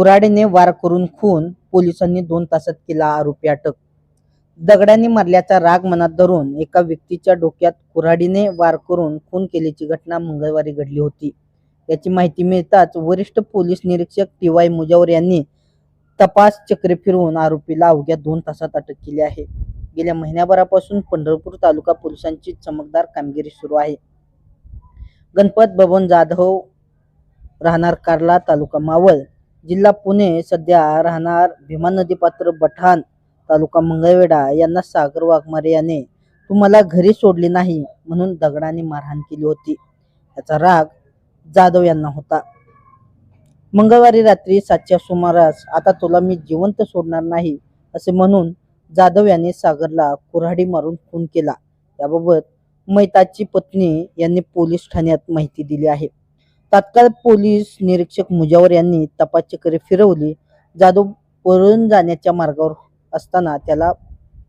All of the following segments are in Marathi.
कुऱ्हाडीने वार करून खून पोलिसांनी दोन तासात केला आरोपी अटक. दगडाने मारल्याचा राग मनात धरून एका व्यक्तीच्या डोक्यात कुऱ्हाडीने वार करून खून केल्याची घटना मंगळवारी घडली होती. याची माहिती मिळताच वरिष्ठ पोलीस निरीक्षक टी वाय मुजावर यांनी तपास चक्रे फिरवून आरोपीला अवघ्या दोन तासात अटक केली आहे. गेल्या महिन्याभरापासून पंढरपूर तालुका पोलिसांची चमकदार कामगिरी सुरू आहे. गणपत बबन जाधव राहणार कार्ला तालुका मावळ. जिल्हा पुणे सध्या राहणार भीमा नदीपात्र बठाण तालुका मंगळवेढा यांना सागर वाघमारे याने तुम्हाला घरी सोडले नाही म्हणून दगडाने मारहाण केली होती. याचा राग जाधव यांना होता. मंगळवारी रात्री सातच्या सुमारास आता तुला मी जिवंत सोडणार नाही असे म्हणून जाधव यांनी सागरला कुऱ्हाडी मारून खून केला. याबाबत मैताची पत्नी यांनी पोलीस ठाण्यात माहिती दिली आहे. तात्काळ पोलीस निरीक्षक मुजावर यांनी तपासचक्रे फिरवली. जाधव पळून जाण्याच्या मार्गावर असताना त्याला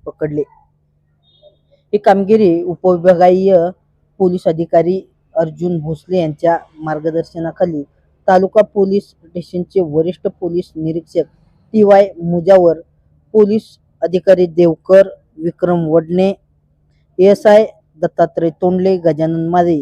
पकडले. ही कामगिरी उपविभागीय पोलीस अधिकारी अर्जुन भोसले यांच्या मार्गदर्शनाखाली तालुका पोलीस स्टेशनचे वरिष्ठ पोलीस निरीक्षक टी वाय मुजावर पोलीस अधिकारी देवकर विक्रम वडणे एस आय दत्तात्रय तोंडले गजानन मारे